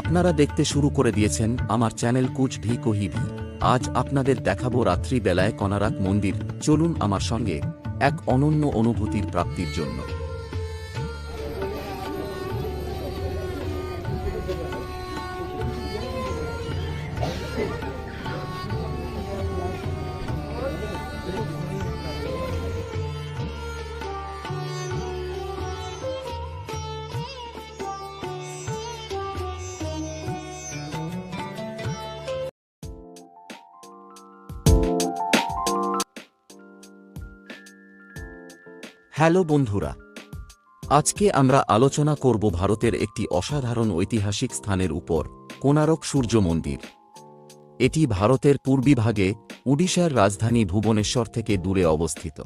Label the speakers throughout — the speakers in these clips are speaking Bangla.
Speaker 1: আপনারা দেখতে শুরু করে দিয়েছেন আমার চ্যানেল কুচ ভি কহিভি আজ আপনাদের দেখাবো রাত্রিবেলায় কনারাক মন্দির। চলুন আমার সঙ্গে এক অনন্য অনুভূতির প্রাপ্তির জন্য। হ্যালো বন্ধুরা। আজকে আমরা আলোচনা করব ভারতের একটি অসাধারণ ঐতিহাসিক স্থানের উপর কোনারক সূর্য মন্দির। এটি ভারতের পূর্বীভাগে উড়িষ্যার রাজধানী ভুবনেশ্বর থেকে দূরে অবস্থিত।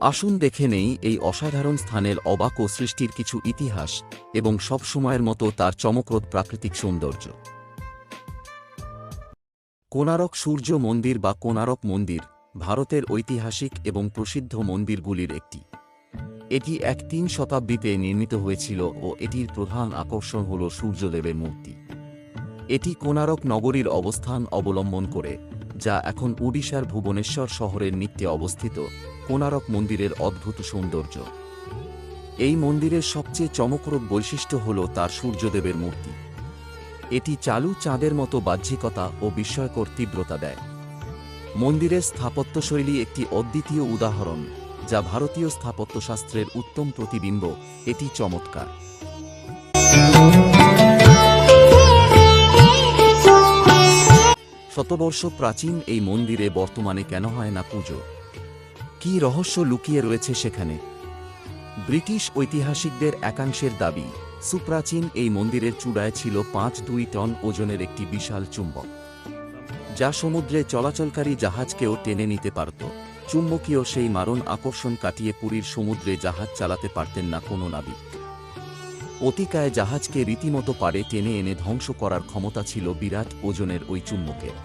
Speaker 1: আসুন দেখে নেই এই অসাধারণ স্থানের অবাক ও সৃষ্টির কিছু ইতিহাস এবং সবসময়ের মতো তার চমকপ্রদ প্রাকৃতিক সৌন্দর্য। কোনারক সূর্য মন্দির বা কোনারক মন্দির ভারতের ঐতিহাসিক এবং প্রসিদ্ধ মন্দিরগুলির একটি। এটি এক তিন শতাব্দীতে নির্মিত হয়েছিল ও এটির প্রধান আকর্ষণ হল সূর্যদেবের মূর্তি। এটি কোনারক নগরীর অবস্থান অবলম্বন করে, যা এখন ওড়িশার ভুবনেশ্বর শহরের নিত্যে অবস্থিত কোনারক মন্দিরের অদ্ভুত সৌন্দর্য। এই মন্দিরের সবচেয়ে চমকপ্রদ বৈশিষ্ট্য হল তার সূর্যদেবের মূর্তি। এটি চালু চাঁদের মতো বাহ্যিকতা ও বিস্ময়কর তীব্রতা দেয়। মন্দিরের স্থাপত্যশৈলী একটি অদ্বিতীয় উদাহরণ, যা ভারতীয় স্থাপত্যশাস্ত্রের উত্তম প্রতিবিম্ব। এটি চমৎকার। শতবর্ষ প্রাচীন এই মন্দিরে বর্তমানে কেন হয় না পুজো? কি রহস্য লুকিয়ে রয়েছে সেখানে? ব্রিটিশ ঐতিহাসিকদের একাংশের দাবি, সুপ্রাচীন এই মন্দিরের চূড়ায় ছিল পাঁচ দুই টন ওজনের একটি বিশাল চুম্বক। যা সমুদ্রে চলাচলকারী জাহাজকেও টেনে নিতে পারত। চুম্বকীয় সেই মারণ আকর্ষণ কাটিয়ে পুরীর সমুদ্রে জাহাজ চালাতে পারতেন না কোনো নাবিক। অতিকায় জাহাজকে রীতিমতো পারে টেনে এনে ধ্বংস করার ক্ষমতা ছিল বিরাট ওজনের ওই চুম্বকের।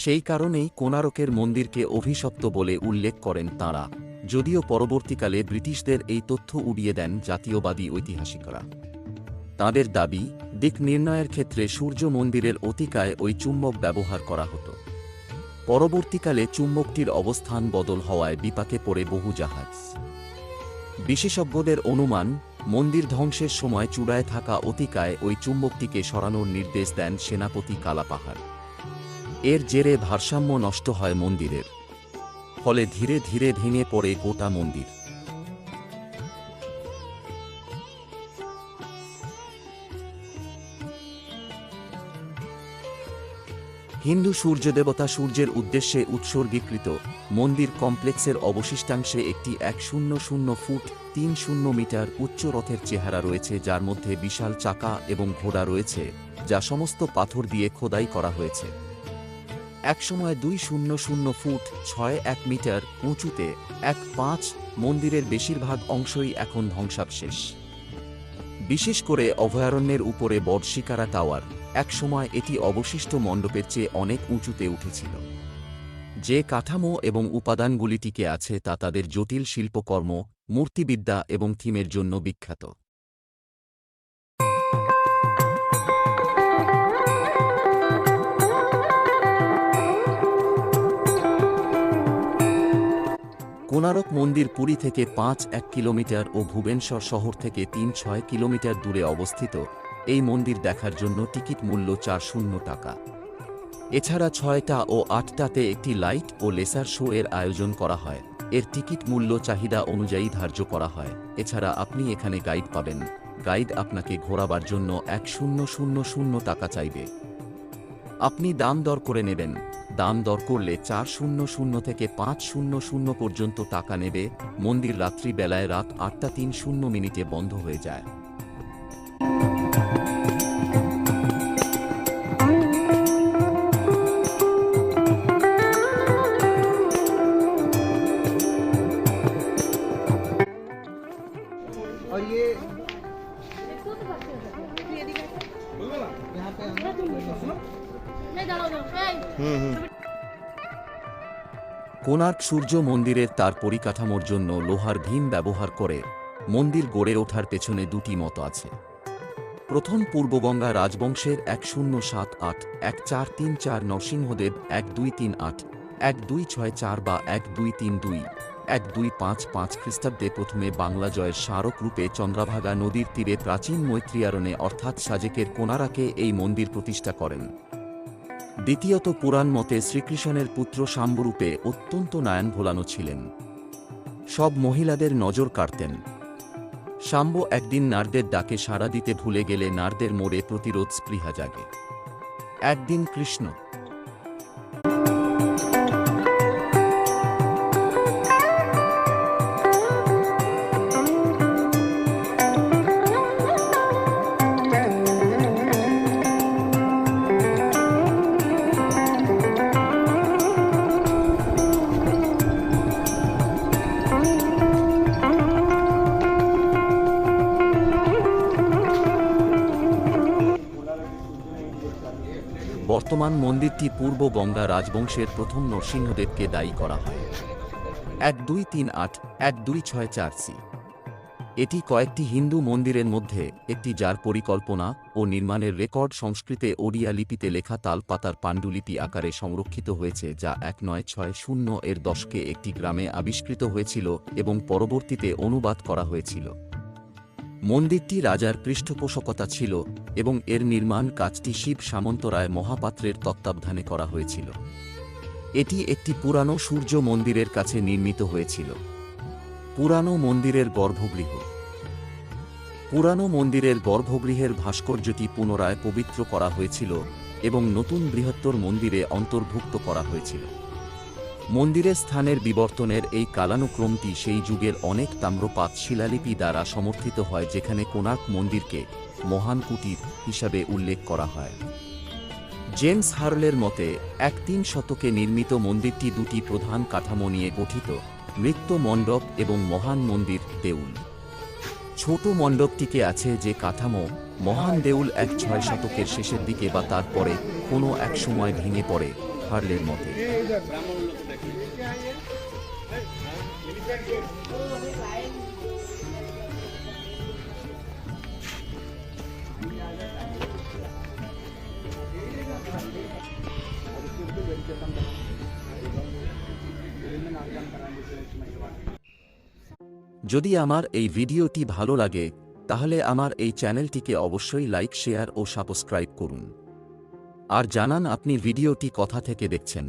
Speaker 1: সেই কারণেই কোনারকের মন্দিরকে অভিশপ্ত বলে উল্লেখ করেন তাঁরা, যদিও পরবর্তীকালে ব্রিটিশদের এই তথ্য উড়িয়ে দেন জাতীয়বাদী ঐতিহাসিকরা। তাঁদের দাবি, দিক নির্ণয়ের ক্ষেত্রে সূর্য মন্দিরের অতিকায় ওই চুম্বক ব্যবহার করা হতো। পরবর্তীকালে চুম্বকটির অবস্থান বদল হওয়ায় বিপাকে পড়ে বহু জাহাজ। বিশেষজ্ঞদের অনুমান, মন্দির ধ্বংসের সময় চূড়ায় থাকা অতিকায় ওই চুম্বকটিকে সরানোর নির্দেশ দেন সেনাপতি কালাপাহাড়। এর জেরে ভারসাম্য নষ্ট হয় মন্দিরের। ফলে ধীরে ধীরে ভেঙে পড়ে গোটা মন্দির। হিন্দু সূর্যদেবতা সূর্যের উদ্দেশ্যে উৎসর্গীকৃত মন্দির কমপ্লেক্সের অবশিষ্টাংশে একটি এক শূন্য শূন্য ফুট তিন শূন্য মিটার উচ্চ রথের চেহারা রয়েছে, যার মধ্যে বিশাল চাকা এবং ঘোড়া রয়েছে, যা সমস্ত পাথর দিয়ে খোদাই করা হয়েছে। একসময় দুই শূন্য শূন্য ফুট ছয় এক মিটার উঁচুতে এক পাঁচ মন্দিরের বেশিরভাগ অংশই এখন ধ্বংসাবশেষ। বিশেষ করে অভয়ারণ্যের উপরে বর্ষিকারা টাওয়ার, একসময় এটি অবশিষ্ট মণ্ডপের চেয়ে অনেক উঁচুতে উঠেছিল। যে কাঠামো এবং উপাদানগুলি টিকে আছে তা তাদের জটিল শিল্পকর্ম, মূর্তিবিদ্যা এবং থিমের জন্য বিখ্যাত। কোনারক মন্দির পুরী থেকে পাঁচ এক কিলোমিটার ও ভুবনেশ্বর শহর থেকে তিন ছয় কিলোমিটার দূরে অবস্থিত। এই মন্দির দেখার জন্য টিকিট মূল্য চার শূন্য টাকা। এছাড়া ছয়টা ও আটটাতে একটি লাইট ও লেসার শো এর আয়োজন করা হয়। এর টিকিট মূল্য চাহিদা অনুযায়ী ধার্য করা হয়। এছাড়া আপনি এখানে গাইড পাবেন। গাইড আপনাকে ঘোরাবার জন্য এক শূন্য শূন্য শূন্য টাকা চাইবে। আপনি দাম দর করে নেবেন দাম দর করলে চার শূন্য শূন্য থেকে পাঁচ শূন্য শূন্য পর্যন্ত টাকা নেবে মন্দির রাত্রি বেলায় রাত আটটা তিন শূন্য মিনিটে বন্ধ হয়ে যায়
Speaker 2: और ये यहाँ पे
Speaker 1: কোনার্ক সূর্য মন্দিরের তার পরিকাঠামোর জন্য লোহার ভীম ব্যবহার করে মন্দির গড়ে ওঠার পেছনে দুটি মত আছে। প্রথম পূর্বগঙ্গা রাজবংশের এক শূন্য সাত আট এক চার তিন চার নরসিংহদেব এক দুই তিন আট এক দুই ছয় চার বা এক দুই তিন দুই এক দুই পাঁচ পাঁচ খ্রিস্টাব্দে প্রথমে বাংলা জয়ের স্মারক রূপে চন্দ্রাভাগা নদীর তীরে প্রাচীন মৈত্রী অর্থাৎ সাজেকের কোনারাকে এই মন্দির প্রতিষ্ঠা করেন। দ্বিতীয়ত পুরাণ মতে শ্রীকৃষ্ণের পুত্র শাম্বরূপে অত্যন্ত নায়ন ভোলানো ছিলেন। সব মহিলাদের নজর কাটতেন শাম্ব একদিন নারদের ডাকে সাড়া দিতে ভুলে গেলে নারদের মোড়ে প্রতিরোধ স্পৃহা জাগে। একদিন কৃষ্ণ বর্তমান মন্দিরটি পূর্ব গঙ্গা রাজবংশের প্রথম নরসিংহদেবকে দায়ী করা হয়। এক দুই তিন আট, এক দুই ছয় চার সি। এটি কয়েকটি হিন্দু মন্দিরের মধ্যে একটি যার পরিকল্পনা ও নির্মাণের রেকর্ড সংস্কৃতে ওড়িয়া লিপিতে লেখা তালপাতার পাণ্ডুলিপি আকারে সংরক্ষিত হয়েছে, যা এক নয় ছয় শূন্য এর দশকে একটি গ্রামে আবিষ্কৃত হয়েছিল এবং পরবর্তীতে অনুবাদ করা হয়েছিল। মন্দিরটি রাজার পৃষ্ঠপোষকতা ছিল এবং এর নির্মাণ কাজটি শিব সামন্তরায় মহাপাত্রের তত্ত্বাবধানে করা হয়েছিল। এটি একটি পুরানো সূর্য মন্দিরের কাছে নির্মিত হয়েছিল। পুরানো মন্দিরের গর্ভগৃহ। পুরানো মন্দিরের গর্ভগৃহের ভাস্কর্যটি পুনরায় পবিত্র করা হয়েছিল এবং নতুন বৃহত্তর মন্দিরে অন্তর্ভুক্ত করা হয়েছিল। মন্দিরের স্থানের বিবর্তনের এই কালানুক্রমটি সেই যুগের অনেক তাম্রপাত শিলালিপি দ্বারা সমর্থিত হয় যেখানে কোনার্ক মন্দিরকে মহান কুটির হিসাবে উল্লেখ করা হয়। জেমস হার্লের মতে, এক তিন শতকে নির্মিত মন্দিরটি দুটি প্রধান কাঠামো নিয়ে গঠিত নৃত্য মণ্ডপ এবং মহান মন্দির দেউল। ছোট মণ্ডপটিকে আছে যে কাঠামো, মহান দেউল এক ছয় শতকের শেষের দিকে বা তারপরে কোনো এক সময় ভেঙে পড়ে। হার্লের মতে। যদি আমার এই ভিডিওটি ভালো লাগে, তাহলে আমার এই চ্যানেলটিকে অবশ্যই লাইক, শেয়ার ও সাবস্ক্রাইব করুন। আর জানান আপনি ভিডিওটি কথা থেকে দেখছেন।